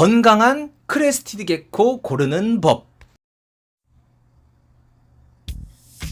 건강한 크레스티드 개코 고르는 법.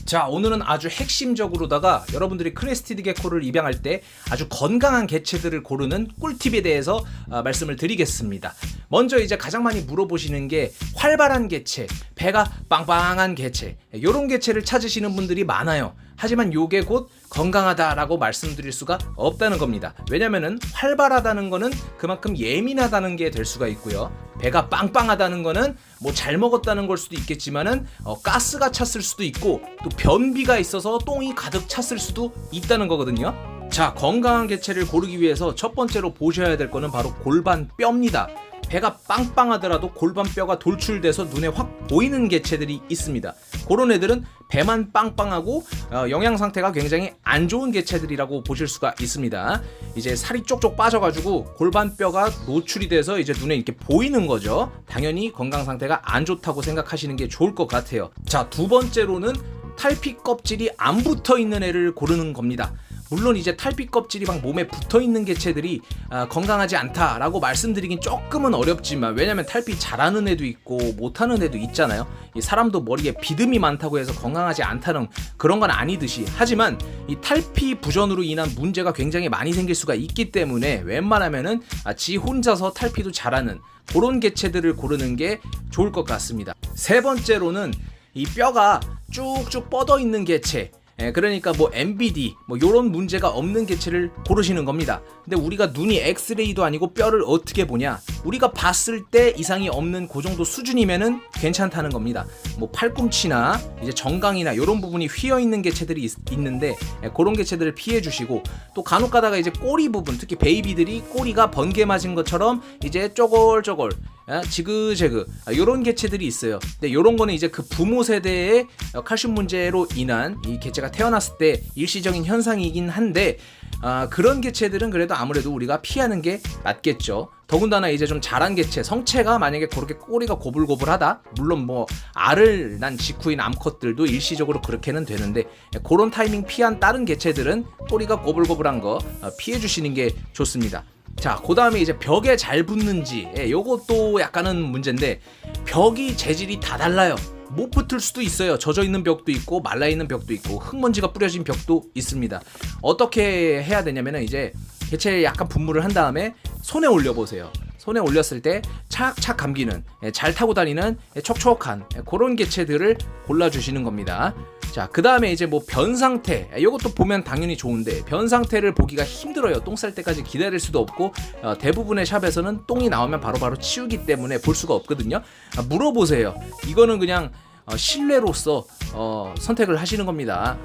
자, 오늘은 아주 핵심적으로다가 여러분들이 크레스티드 개코를 입양할 때 아주 건강한 개체들을 고르는 꿀팁에 대해서 아, 말씀을 드리겠습니다. 먼저 이제 가장 많이 물어보시는 게 활발한 개체, 배가 빵빵한 개체, 요런 개체를 찾으시는 분들이 많아요. 하지만 요게 곧 건강하다라고 말씀드릴 수가 없다는 겁니다. 왜냐면은 활발하다는 거는 그만큼 예민하다는 게 될 수가 있고요. 배가 빵빵하다는 거는 뭐 잘 먹었다는 걸 수도 있겠지만은 어, 가스가 찼을 수도 있고 또 변비가 있어서 똥이 가득 찼을 수도 있다는 거거든요. 자, 건강한 개체를 고르기 위해서 첫 번째로 보셔야 될 거는 바로 골반 뼈입니다. 배가 빵빵하더라도 골반뼈가 돌출돼서 눈에 확 보이는 개체들이 있습니다. 그런 애들은 배만 빵빵하고 어, 영양 상태가 굉장히 안 좋은 개체들이라고 보실 수가 있습니다. 이제 살이 쪽쪽 빠져가지고 골반뼈가 노출이 돼서 이제 눈에 이렇게 보이는 거죠. 당연히 건강 상태가 안 좋다고 생각하시는 게 좋을 것 같아요. 자, 두 번째로는 탈피 껍질이 안 붙어 있는 애를 고르는 겁니다. 물론 이제 탈피 껍질이 막 몸에 붙어 있는 개체들이 아, 건강하지 않다라고 말씀드리긴 조금은 어렵지만 왜냐면 탈피 잘하는 애도 있고 못하는 애도 있잖아요. 이 사람도 머리에 비듬이 많다고 해서 건강하지 않다는 그런 건 아니듯이 하지만 이 탈피 부전으로 인한 문제가 굉장히 많이 생길 수가 있기 때문에 웬만하면은 아, 지 혼자서 탈피도 잘하는 그런 개체들을 고르는 게 좋을 것 같습니다. 세 번째로는 이 뼈가 쭉쭉 뻗어 있는 개체 예, 그러니까 뭐 MBD 뭐 요런 문제가 없는 개체를 고르시는 겁니다. 근데 우리가 눈이 엑스레이도 아니고 뼈를 어떻게 보냐? 우리가 봤을 때 이상이 없는 그 정도 수준이면은 괜찮다는 겁니다. 뭐 팔꿈치나 이제 정강이나 요런 부분이 휘어 있는 개체들이 있, 는데 예, 그런 개체들을 피해 주시고 또 간혹 가다가 이제 꼬리 부분 특히 베이비들이 꼬리가 번개 맞은 것처럼 이제 아, 지그재그 아, 요런 개체들이 있어요. 근데 요런 거는 이제 그 부모 세대의 어, 칼슘 문제로 인한 이 개체가 태어났을 때 일시적인 현상이긴 한데 아, 그런 개체들은 그래도 아무래도 우리가 피하는 게 맞겠죠. 더군다나 이제 좀 자란 개체, 성체가 만약에 그렇게 꼬리가 고불고불하다. 물론 뭐 알을 난 직후인 암컷들도 일시적으로 그렇게는 되는데 예, 그런 타이밍 피한 다른 개체들은 꼬리가 고불고불한 거 어, 피해 주시는 게 좋습니다. 자, 그 다음에 이제 벽에 잘 붙는지, 예, 요것도 약간은 문제인데, 벽이 재질이 다 달라요. 못 붙을 수도 있어요. 젖어 있는 벽도 있고, 말라 있는 벽도 있고, 흙먼지가 뿌려진 벽도 있습니다. 어떻게 해야 되냐면은 이제, 개체에 약간 분무를 한 다음에 손에 올려보세요. 손에 올렸을 때 착착 감기는 예, 잘 타고 다니는 예, 촉촉한 예, 그런 개체들을 골라주시는 겁니다. 자, 그 다음에 이제 뭐 변 상태, 이것도 보면 당연히 좋은데 변 상태를 보기가 힘들어요. 똥 쌀 때까지 기다릴 수도 없고 어, 대부분의 샵에서는 똥이 나오면 바로바로 치우기 때문에 볼 수가 없거든요. 아, 물어보세요. 이거는 그냥 어, 신뢰로서 어, 선택을 하시는 겁니다.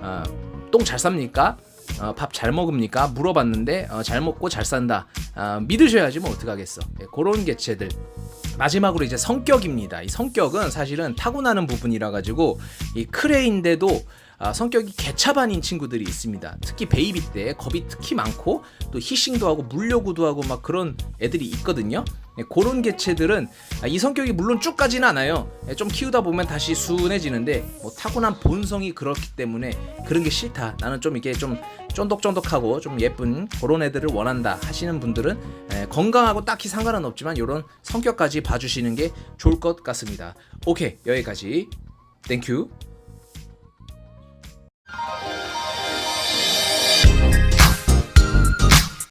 어, 똥잘 쌉니까? 어, 밥잘 먹습니까? 물어봤는데 어, 잘 먹고 잘 산다. 어, 믿으셔야지 뭐 어떡하겠어. 예, 그런 개체들. 마지막으로 이제 성격입니다. 이 성격은 사실은 타고나는 부분이라 가지고 이 크레인데도 아, 성격이 개차반인 친구들이 있습니다. 특히 베이비 때 겁이 특히 많고 또 히싱도 하고 물려구도 하고 막 그런 애들이 있거든요. 예, 그런 개체들은 아, 이 성격이 물론 쭉 가지는 않아요. 예, 좀 키우다 보면 다시 순해지는데 뭐 타고난 본성이 그렇기 때문에 그런 게 싫다. 나는 좀 이게 좀 쫀득쫀득하고 좀 예쁜 그런 애들을 원한다 하시는 분들은 예, 건강하고 딱히 상관은 없지만 이런 성격까지 봐주시는 게 좋을 것 같습니다. 오케이 여기까지. 땡큐.